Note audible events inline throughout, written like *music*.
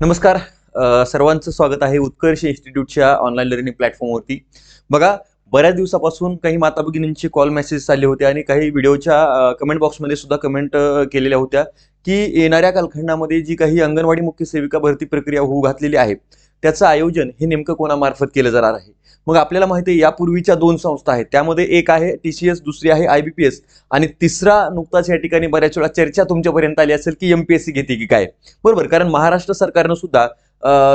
नमस्कार. सर्वांचं स्वागत आहे उत्कर्ष इन्स्टिट्यूटच्या ऑनलाईन लर्निंग प्लॅटफॉर्मवरती बघा बऱ्याच दिवसापासून काही माता भगिनींचे कॉल मेसेज आले होते आणि काही व्हिडिओच्या कमेंट बॉक्समध्ये सुद्धा कमेंट केलेल्या होत्या की येणाऱ्या कालखंडामध्ये जी काही अंगणवाडी मुख्य सेविका भरती प्रक्रिया होऊ घातलेली आहे त्याचं आयोजन हे नेमकं कोणामार्फत केलं जाणार आहे? मग आपल्याला माहिती आहे यापूर्वीच्या दोन संस्था आहेत. त्यामध्ये एक आहे टी सी एस दुसरी आहे आय बी पी एस आणि तिसरा नुकताच या ठिकाणी बऱ्याच वेळा चर्चा तुमच्यापर्यंत आली असेल की एम पी एस सी घेते की काय? बरोबर कारण महाराष्ट्र सरकारनं सुद्धा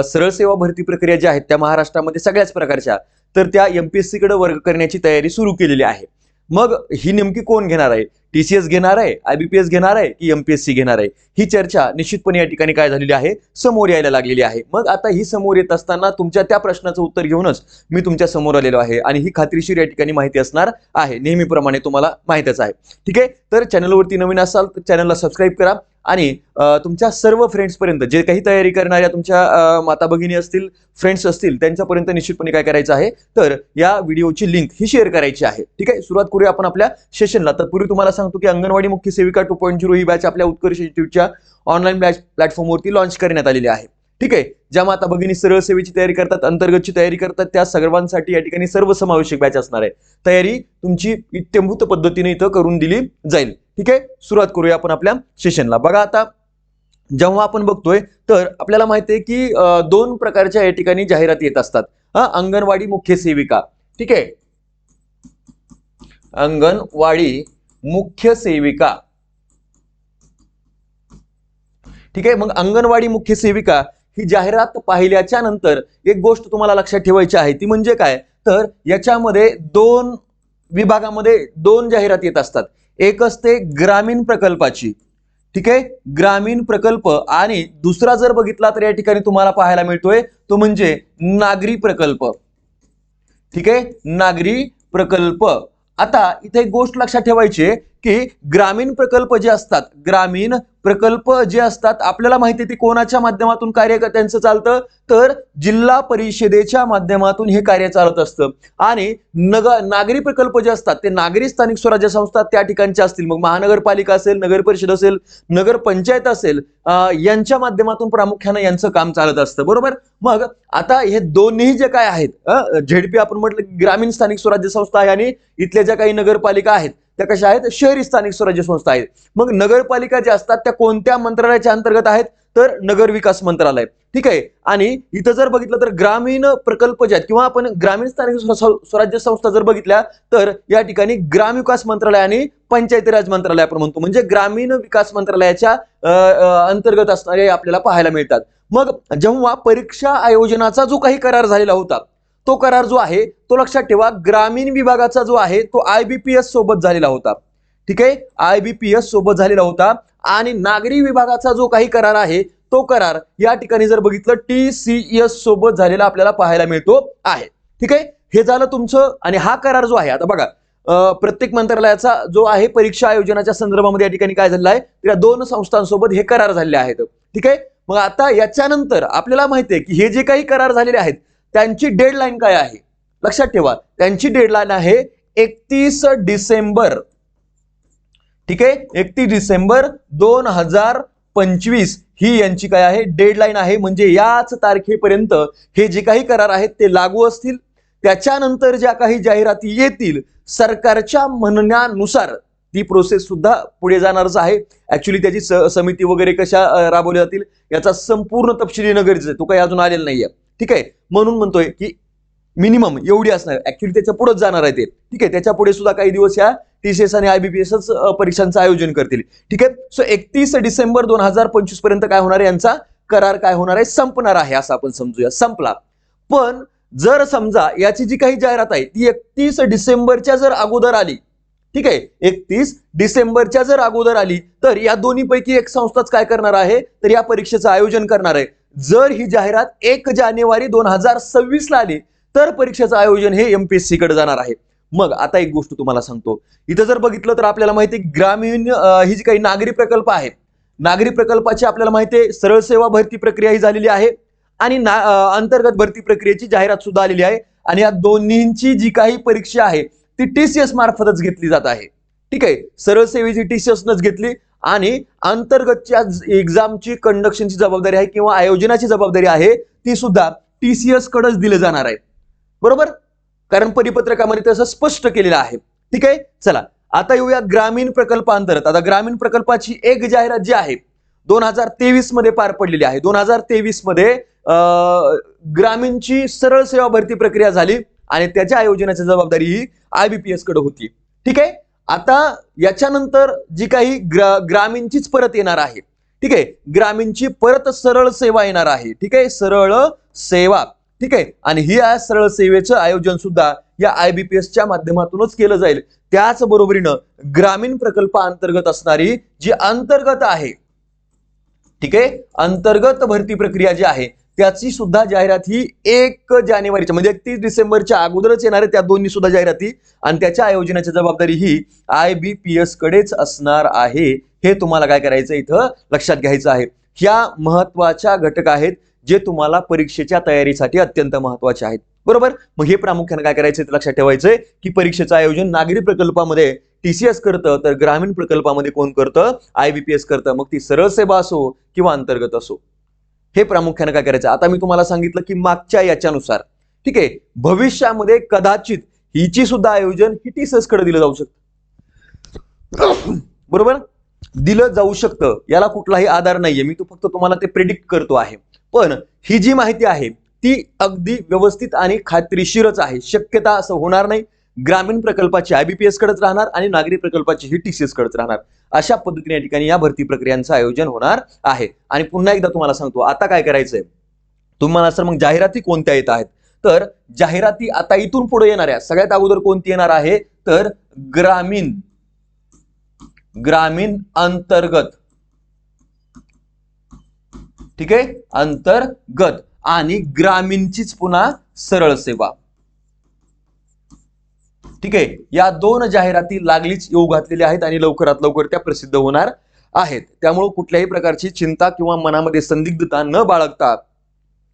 सरळ सेवा भरती प्रक्रिया ज्या आहेत त्या महाराष्ट्रामध्ये सगळ्याच प्रकारच्या तर त्या एमपीएससी कडे वर्ग करण्याची तयारी सुरू केलेली आहे. मग ही नेमकी कोण घेणार आहे? टी सी एस घेणार आहे आयबीपीएस घेणार आहे की एमपीएससी घेणार आहे? ही चर्चा निश्चितपणे या ठिकाणी काय झालेली आहे? समोर यायला लागलेली आहे. मग आता ही समोर येत असताना तुमच्या त्या प्रश्नाचं उत्तर घेऊनच मी तुमच्यासमोर आलेलो आहे आणि ही खात्रीशीर या ठिकाणी माहिती असणार आहे. नेहमीप्रमाणे तुम्हाला माहितीच आहे. ठीक आहे? तर चॅनलवरती नवीन असाल तर चॅनलला सबस्क्राईब करा. आणि तुमच्या सर्व फ्रेंड्सपर्यंत जे काही तयारी करणाऱ्या तुमच्या माता भगिनी असतील फ्रेंड्स असतील त्यांच्यापर्यंत निश्चितपणे काय करायचं आहे? तर या व्हिडिओची लिंक ही शेअर करायची आहे. ठीक आहे? सुरुवात करूया आपण आपल्या सेशनला तत्पूर्वी तुम्हाला सांगतो की अंगणवाडी मुख्य सेविका टू पॉईंट झिरो ही बॅच आपल्या उत्कर्ष इन्स्टिट्यूटच्या ऑनलाईन बॅच प्लॅटफॉर्मवरती लॉन्च करण्यात आलेली आहे. ठीक आहे? ज्या माता भगिनी सरळ सेवेची तयारी करतात अंतर्गतची तयारी करतात त्या सर्वांसाठी या ठिकाणी सर्वसमावेशक बॅच असणार आहे. तयारी तुमची इत्यंभूत पद्धतीने इथं करून दिली जाईल. ठीक आहे? सुरुवात करूया आपण आपल्या सेशनला बघा आता जेव्हा आपण बघतोय तर आपल्याला माहिती आहे की दोन प्रकारच्या या ठिकाणी जाहिराती येत असतात. हा अंगणवाडी मुख्य सेविका. ठीक आहे? अंगणवाडी मुख्य सेविका. ठीक आहे? मग अंगणवाडी मुख्य सेविका ही जाहिरात पाहिल्याच्या नंतर एक गोष्ट तुम्हाला लक्षात ठेवायची आहे ती म्हणजे काय? तर याच्यामध्ये दोन विभागामध्ये दोन जाहिरात येत असतात. एक असते ग्रामीण प्रकल्पाची. ठीक आहे? ग्रामीण प्रकल्प आणि दुसरा जर बघितला तर या ठिकाणी तुम्हाला पाहायला मिळतोय तो म्हणजे नागरी प्रकल्प. ठीक आहे? नागरी प्रकल्प. आता इथे एक गोष्ट लक्षात ठेवायची आहे की ग्रामीण प्रकल्प जे असतात ग्रामीण प्रकल्प जे असतात आपल्याला माहिती आहे ते कोणाच्या माध्यमातून कार्य त्यांचं चालतं? तर जिल्हा परिषदेच्या माध्यमातून हे कार्य चालत असतं. आणि नग नागरी प्रकल्प जे असतात ते नागरी स्थानिक स्वराज्य संस्था त्या ठिकाणच्या असतील. मग महानगरपालिका असेल नगर परिषद असेल नगर पंचायत असेल यांच्या माध्यमातून प्रामुख्यानं यांचं काम चालत असतं. बरोबर? मग आता हे दोन्ही जे काय आहेत झेडपी आपण म्हटलं की ग्रामीण स्थानिक स्वराज्य संस्था आहे आणि इथल्या ज्या काही नगरपालिका आहेत त्या कशा आहेत? शहरी स्थानिक स्वराज्य संस्था आहेत. मग नगरपालिका ज्या असतात त्या कोणत्या मंत्रालयाच्या अंतर्गत आहेत? तर नगर विकास मंत्रालय. ठीक आहे? आणि इथं जर बघितलं तर ग्रामीण प्रकल्प जे आहेत किंवा आपण ग्रामीण स्थानिक स्वराज्य संस्था जर बघितल्या तर या ठिकाणी ग्रामविकास मंत्रालय आणि पंचायती राज मंत्रालय आपण म्हणतो. म्हणजे ग्रामीण विकास मंत्रालयाच्या अंतर्गत असणारे आपल्याला पाहायला मिळतात. मग जेव्हा परीक्षा आयोजनाचा जो काही करार झालेला होता तो करार जो आहे तो लक्षात ठेवा ग्रामीण विभागाचा जो आहे तो आय बी पी एस सोबत झालेला होता. ठीक आहे? आय बी पी एस सोबत झालेला होता आणि नागरी विभागाचा जो काही करार आहे तो करार या ठिकाणी जर बघितलं टी सी एस सोबत झालेला आपल्याला पाहायला मिळतो आहे. ठीक आहे? हे झालं तुमचं आणि हा करार जो आहे आता बघा प्रत्येक मंत्रालयाचा जो आहे परीक्षा आयोजनाच्या संदर्भामध्ये या ठिकाणी काय झालेलं आहे या दोन संस्थांसोबत हे करार झालेले आहेत. ठीक आहे? मग आता याच्यानंतर आपल्याला माहिती आहे की हे जे काही करार झालेले आहेत त्यांची डेडलाईन काय आहे? लक्षात ठेवा त्यांची डेडलाईन आहे एकतीस डिसेंबर. ठीक आहे? एकतीस डिसेंबर दोन हजार पंचवीस. ही यांची काय आहे? डेडलाईन आहे. म्हणजे याच तारखेपर्यंत हे जे काही करार आहेत ते लागू असतील. त्याच्यानंतर ज्या काही जाहिराती येतील सरकारच्या म्हणण्यानुसार ती प्रोसेस सुद्धा पुढे जाणारच आहे. ऍक्च्युली त्याची स- समिती वगैरे कशा राबवल्या जातील याचा संपूर्ण तपशील येणं गरजेचं आहे. तो काही अजून आलेला नाहीये. ठीक आहे? म्हणून म्हणतोय की मिनिमम एवढी असणार. ऍक्च्युली त्याच्या पुढेच जाणार आहे ते. ठीक आहे? त्याच्या पुढे सुद्धा काही दिवस या टीसीएस आणि आयबीपीएसच परीक्षांचं आयोजन करतील. ठीक आहे? सो एकतीस डिसेंबर दोन हजार पंचवीसपर्यंत काय होणार आहे? यांचा करार काय होणार आहे? संपणार आहे असं आपण समजूया. संपला. पण जर समजा याची जी काही जाहिरात आहे ती एकतीस डिसेंबरच्या जर अगोदर आली ठीक आहे? एकतीस डिसेंबरच्या जर अगोदर आली तर या दोन्हीपैकी एक संस्थाच काय करणार आहे? तर या परीक्षेचं आयोजन करणार आहे. जर ही जाहिरात एक जानेवारी दोन हजार सव्वीस ला आली तर परीक्षेचं आयोजन हे एमपीएससी कडे जाणार आहे. मग आता एक गोष्ट तुम्हाला सांगतो. इथं जर बघितलं तर आपल्याला माहिती आहे ग्रामीण ही जी काही नागरी प्रकल्प आहे नागरी प्रकल्पाची आपल्याला माहिती आहे सरळ सेवा भरती प्रक्रिया ही झालेली आहे आणि ना अंतर्गत भरती प्रक्रियेची जाहिरात सुद्धा आलेली आहे आणि या दोन्हींची जी काही परीक्षा आहे ती टीसीएस मार्फतच घेतली जात आहे. ठीक आहे? सरळ सेवेची टीसीएस नच घेतली. आणि अंतर्गतच्या एक्झामची कंडक्शनची जबाबदारी आहे किंवा आयोजनाची जबाबदारी आहे ती सुद्धा टीसीएस कडेच दिले जाणार आहे. बरोबर? कारण परिपत्रकामध्ये तसं स्पष्ट केलेलं आहे. ठीक आहे? चला आता येऊया ग्रामीण प्रकल्पांतर्गत. आता ग्रामीण प्रकल्पाची एक जाहिरात जी आहे दोन हजार तेवीसमध्ये पार पडलेली आहे. दोन हजार तेवीसमध्ये ग्रामीणची सरळ सेवा भरती प्रक्रिया झाली आणि त्याच्या आयोजनाची जबाबदारी ही आयबीपीएसकडे होती. ठीक आहे? आता याच्यानंतर जी काही ग्रा ग्रामीणचीच परत येणार आहे ठीक आहे? ग्रामीणची परत सरळ सेवा येणार आहे ठीक आहे? सरळ सेवा ठीक आहे? आणि ही सरळ सेवेचं आयोजन सुद्धा या आयबीपीएसच्या माध्यमातूनच केलं जाईल. त्याच बरोबरीनं ग्रामीण प्रकल्पाअंतर्गत असणारी जी अंतर्गत आहे ठीक आहे? अंतर्गत भरती प्रक्रिया जी आहे त्याची सुद्धा जाहिरात ही एक जानेवारीच्या म्हणजे एकतीस डिसेंबरच्या अगोदरच येणार आहे त्या दोन्ही सुद्धा जाहिराती. आणि त्याच्या आयोजनाची जबाबदारी ही आय बी पी एस कडेच असणार आहे. हे तुम्हाला काय करायचं इथं लक्षात घ्यायचं आहे. ह्या महत्त्वाच्या घटक आहेत जे तुम्हाला परीक्षेच्या तयारीसाठी अत्यंत महत्त्वाचे आहेत. बरोबर? मग हे प्रामुख्याने काय करायचं ते लक्षात ठेवायचंय की परीक्षेचं आयोजन नागरी प्रकल्पामध्ये टीसीएस करतं तर ग्रामीण प्रकल्पामध्ये कोण करतं? आयबीपीएस करतं. मग ती सरळ सेवा असो किंवा अंतर्गत असो. हे प्रामुख्याने काय करायचं? आता मी तुम्हाला सांगितलं की मागच्या याच्यानुसार ठीक आहे? भविष्यामध्ये कदाचित हिची सुद्धा आयोजन ही दिलं जाऊ शकतं. *coughs* बरोबर? दिलं जाऊ शकतं. याला कुठलाही आधार नाहीये. मी तो फक्त तुम्हाला ते प्रिडिक्ट करतो आहे. पण ही जी माहिती आहे ती अगदी व्यवस्थित आणि खात्रीशीरच आहे. शक्यता असं होणार नाही. ग्रामीण प्रकल्पाची आयबीपीएस कडेच राहणार आणि नागरी प्रकल्पाची ही टीसीएस कडेच राहणार. अशा पद्धतीने या ठिकाणी या भरती प्रक्रियांचं आयोजन होणार आहे. आणि पुन्हा एकदा तुम्हाला सांगतो आता काय करायचंय? तुम्हाला सर मग जाहिराती कोणत्या येत आहेत? तर जाहिराती आता इथून पुढे येणाऱ्या सगळ्यात अगोदर कोणती येणार आहे? तर ग्रामीण ग्रामीण अंतर्गत. ठीक आहे? अंतर्गत. आणि ग्रामीणचीच पुन्हा सरळ सेवा. ठीक आहे? या दोन जाहिराती लागलीच येऊ घातलेल्या आहेत आणि लवकरात लवकर त्या प्रसिद्ध होणार आहेत. त्यामुळे कुठल्याही प्रकारची चिंता किंवा मनामध्ये संदिग्धता न बाळगता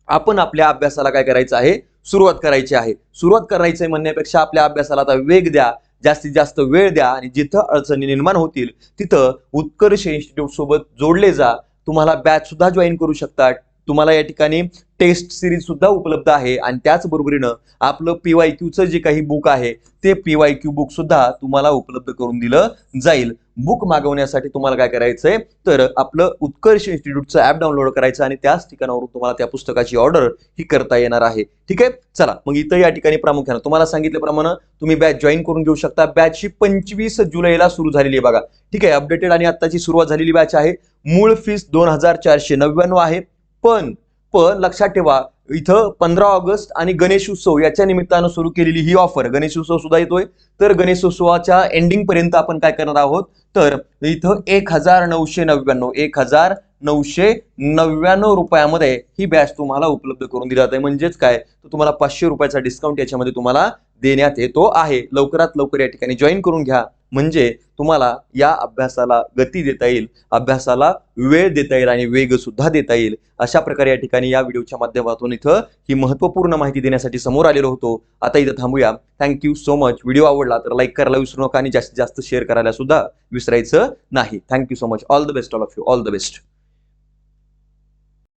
आपण आपल्या अभ्यासाला काय करायचं आहे? सुरुवात करायची आहे. सुरुवात करायची आहे म्हणण्यापेक्षा आपल्या अभ्यासाला आता वेग द्या जास्तीत जास्त वेळ द्या आणि जिथं अडचणी निर्माण होतील तिथं उत्कर्ष इन्स्टिट्यूट सोबत जोडले जा. तुम्हाला बॅच सुद्धा जॉईन करू शकता तुम्हाला या ठिकाणी टेस्ट सिरीज सुद्धा उपलब्ध आहे. आणि त्याचबरोबरीनं आपलं आपलं पीवाय क्यूचं जे काही बुक आहे ते पीवाय क्यू बुक सुद्धा तुम्हाला उपलब्ध करून दिलं जाईल. बुक मागवण्यासाठी तुम्हाला काय करायचंय? तर आपलं उत्कर्ष इन्स्टिट्यूटचं ऍप डाउनलोड करायचं आणि त्याच ठिकाणावरून तुम्हाला त्या पुस्तकाची ऑर्डर ही करता येणार आहे. ठीक आहे? चला मग इथं या ठिकाणी प्रामुख्यानं तुम्हाला सांगितल्याप्रमाणे तुम्ही बॅच जॉईन करून घेऊ शकता. बॅच ही पंचवीस जुलैला सुरू झालेली आहे बघा. ठीक आहे? अपडेटेड आणि आत्ताची सुरुवात झालेली बॅच आहे. मूळ फीस दोन हजार चारशे नव्याण्णव आहे. पण पण लक्षात ठेवा इथं पंधरा ऑगस्ट आणि गणेश उत्सव याच्या निमित्तानं सुरू केलेली ही ऑफर गणेश उत्सव सुद्धा येतोय. तर गणेशोत्सवाच्या एंडिंग पर्यंत आपण काय करणार आहोत? तर इथं एक हजार नऊशे नव्याण्णव एक हजार नऊशे नव्याण्णव रुपयामध्ये ही बॅच तुम्हाला उपलब्ध करून दिली जाते. म्हणजेच काय? तर तुम्हाला पाचशे रुपयाचा डिस्काउंट याच्यामध्ये तुम्हाला देण्यात येतो आहे. लवकरात लवकर या ठिकाणी जॉईन करून घ्या. म्हणजे तुम्हाला या अभ्यासाला गती देता येईल अभ्यासाला वेळ देता येईल आणि वेग सुद्धा देता येईल. अशा प्रकारे या ठिकाणी या व्हिडिओच्या माध्यमातून इथं ही महत्त्वपूर्ण माहिती देण्यासाठी समोर आलेलो होतो. आता इथं थांबूया. थँक्यू सो मच व्हिडिओ आवडला तर लाईक करायला विसरू नका आणि जास्तीत जास्त शेअर करायला सुद्धा विसरायचं नाही. Thank you so much all the best all of you all the best